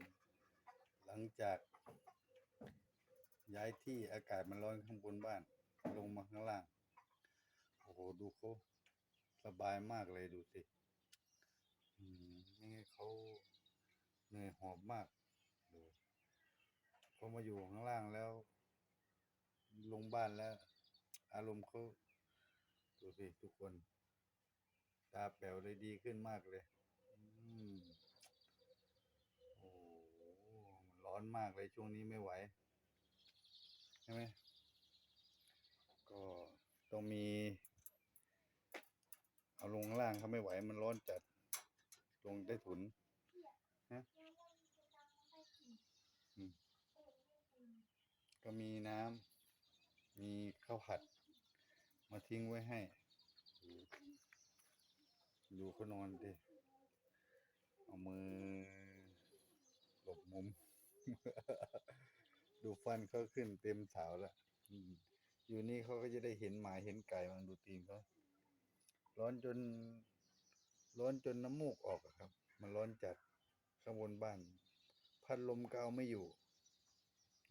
ห็นหลังจากย้ายที่อากาศมันร้อนข้างบนบ้าน ลงมาข้างล่าง โอ้โห ดูเขาสบายมากเลยดูสิอืมไม่งั้นเขาเหนื่อยหอบมากดูพอมาอยู่ข้างล่างแล้ว ลงบ้านแล้ว อารมณ์เขาดูสิทุกคน ตาแป๋วเลยดีขึ้นมากเลย อืมโอ้โหมันร้ อนมากเลยช่วงนี้ไม่ไหวใช่ไหมก็ต้องมี เอาลงล่างเขาไม่ไหวมันร้อนจัด ลงใต้ถุนฮะก็มีน้ำมีข้าวผัด มาทิ้งไว้ให้ ดูเขานอนดิเอามือหลบมุม ดูฟันเขาขึ้นเต็มเสาแล้วอยู่นี่เขาก็จะได้เห็นหมาเห็นไก่มันดูตีนเขาร้อนจน ร้อนจนน้ำมูกออกครับ มันร้อนจัดข้างบนบ้าน พัดลมก็เอาไม่อยู่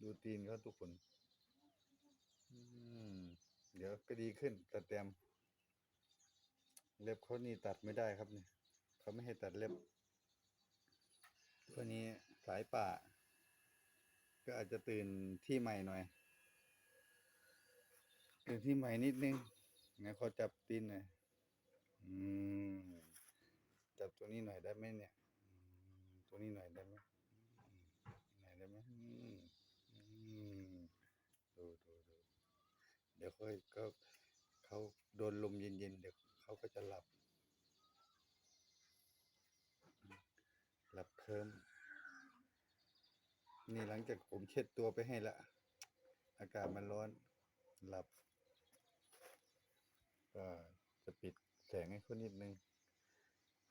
ดูตีนเขาทุกคนเดี๋ยวก็ดีขึ้นแต่แตมเล็บเขานี่ตัดไม่ได้ครับเนี่ยเขาไม่ให้ตัดเล็บตัวนี้สายป่า ก็อาจจะตื่นที่ใหม่หน่อย ตื่นที่ใหม่นิดนึงงั้นขอจับตีนหน่อยอืมจับตัวนี้หน่อยได้ไหมเนี่ย ตัวนี้หน่อยได้ไหมหน่อยได้ไหมอืมดูดูดูเดี๋ยวค่อยก็เขาโดนลมเย็นๆเดี๋ยวเขาก็จะหลับ หลับเคลิ้ม นี่หลังจากผมเช็ดตัวไปให้ละ อากาศมันร้อน หลับ ก็จะปิดแสงให้เขานิดนึง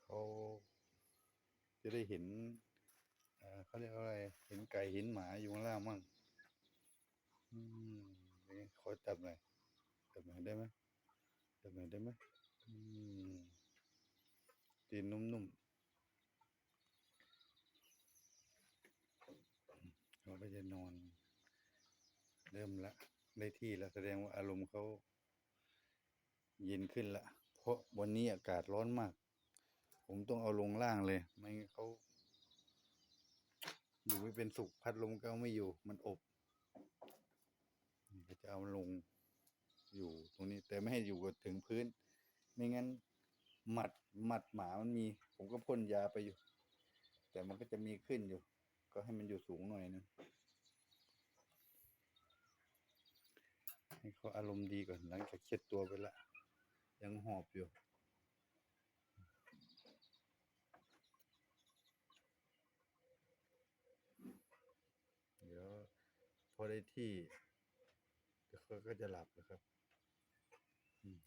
เขาจะได้เห็นเขาเรียกอะไร เห็นไก่เห็นหมาอยู่ข้างล่างมั่งอืมนี่ขอจับหน่อยจับหน่อยได้ไหมจับหน่อยได้ไหมอืมตีนนุ่มๆเขาก็จะนอน เริ่มละได้ที่แล้วแสดงว่าอารมณ์เขาเย็นขึ้นละเพราะวันนี้อากาศร้อนมาก ผมต้องเอาลงล่างเลย ไม่งั้นเขาอยู่ไม่เป็นสุขพัดลมก็ไม่อยู่ มันอบก็จะเอาลงอยู่ตรงนี้ แต่ไม่ให้อยู่กับถึงพื้น ไม่งั้นหมัดหมัดหมามันมี ผมก็พ่นยาไปอยู่ แต่มันก็จะมีขึ้นอยู่ ก็ให้มันอยู่สูงหน่อยนึง ให้เขาอารมณ์ดีก่อนหลังจากเช็ดตัวไปละ ยังหอบอยู่เดี๋ยวพอได้ที่เขาก็จะหลับแล้วครับ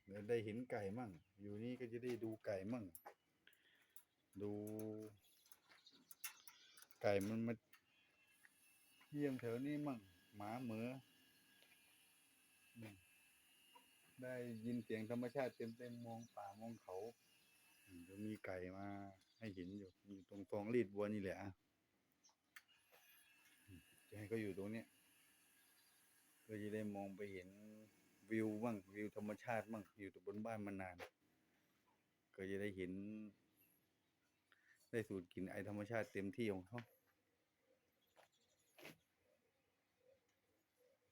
เดี๋ยวได้เห็นไก่มั่ง อยู่นี่ก็จะได้ดูไก่มั่ง ดู ไก่มันมาเยี่ยมแถวนี้มั่ง หมาเหมือม ได้ยินเสียงธรรมชาติเต็มเต็มมองป่ามองเขาอืมเดี๋ยวมีไก่มาให้เห็นอยู่อยู่ตรงฟองรีดบัวนี่แหละจะให้เขาอยู่ตรงเนี้ยก็จะได้มองไปเห็นวิวบ้างวิวธรรมชาติบ้างอยู่ตบนบ้านมานาน ก็จะได้เห็น ได้สูดกลิ่นไอธรรมชาติเต็มที่ของเขา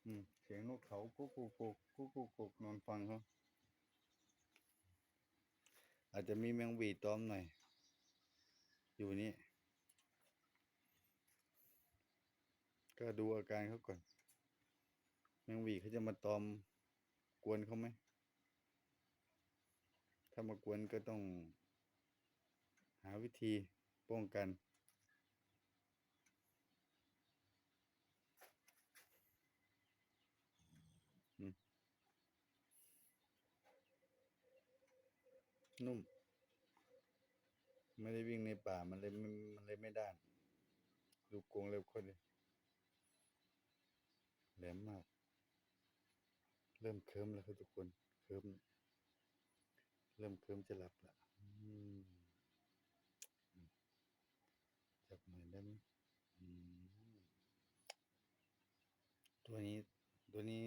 อืม เสียงนกเขากุกกุกกุกกุกกุกกุกนอนฟังเขาอาจจะมีแมงวีตอมหน่อย อยู่นี่ ก็ดูอาการเขาก่อน แมงวีเขาจะมาตอมกวนเขาไหม ถ้ามากวนก็ต้อง หาวิธีป้องกัน นุ่ม ไม่ได้วิ่งในป่ามันเลยมันเลยไม่ด้าน ดูกรงเล็บคนดิแหลมมาก เริ่มเคิมแล้วครับทุกคนเคิมเริ่มเคิมจะหลับละจับหน่อยได้ไหมอืมตัวนี้ ตัวนี้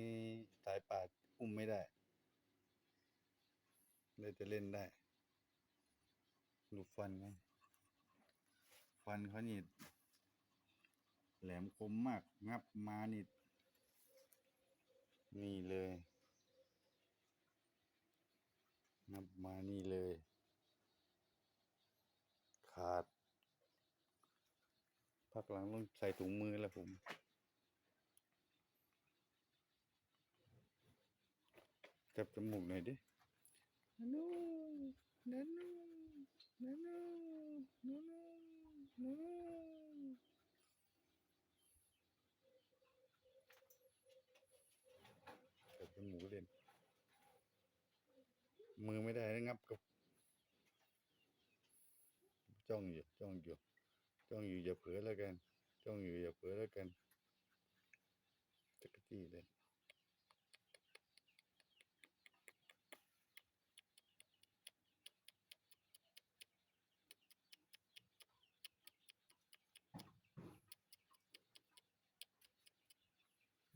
สายป่าอุ้มไม่ได้เลยจะเล่นได้ ดูฟันนะฟันเขานี่แหลมคมมาก งับมานี่นี่เลย งับมานี่เลย ขาด พักหลังต้องใส่ถุงมือแล้วผมจับจมูกหน่อยดินานู นานูนานูนานูนานูจับจมูเล่น มือไม่ได้นะงับกับจ้องอยู่จ้องอยู่จ้องอยู่อย่าเผลอแล้วกันจ้องอยู่อย่าเผลอแล้วกันจักรจี้เลย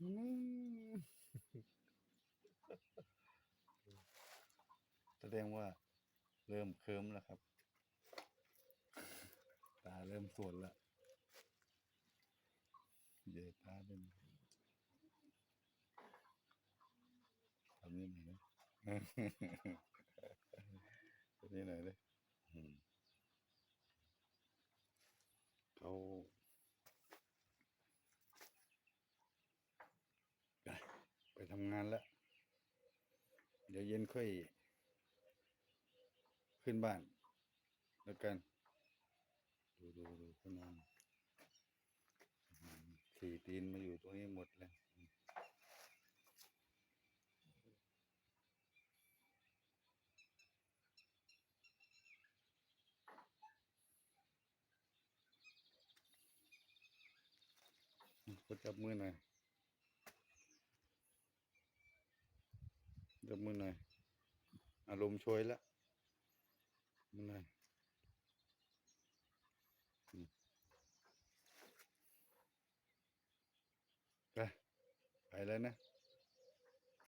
อืม แส ดงว่าเริ่มเคิมแล้วครับ ตาเริ่มส่วนแล้วเดี๋ยวตาเป็นทำนี่หน่อยนะทำนี่หน่อยเลยเขาไปทำงานแล้ว เดี๋ยวเย็นค่อย ขึ้นบ้าน แล้วกัน ดูดูดูเขานอนสี่ตีนมาอยู่ตรงนี้หมดเลยกดจับมือหน่อยจับมือหน่อย อารมณ์โชยแล้ว มันเลยไปไปแล้วนะ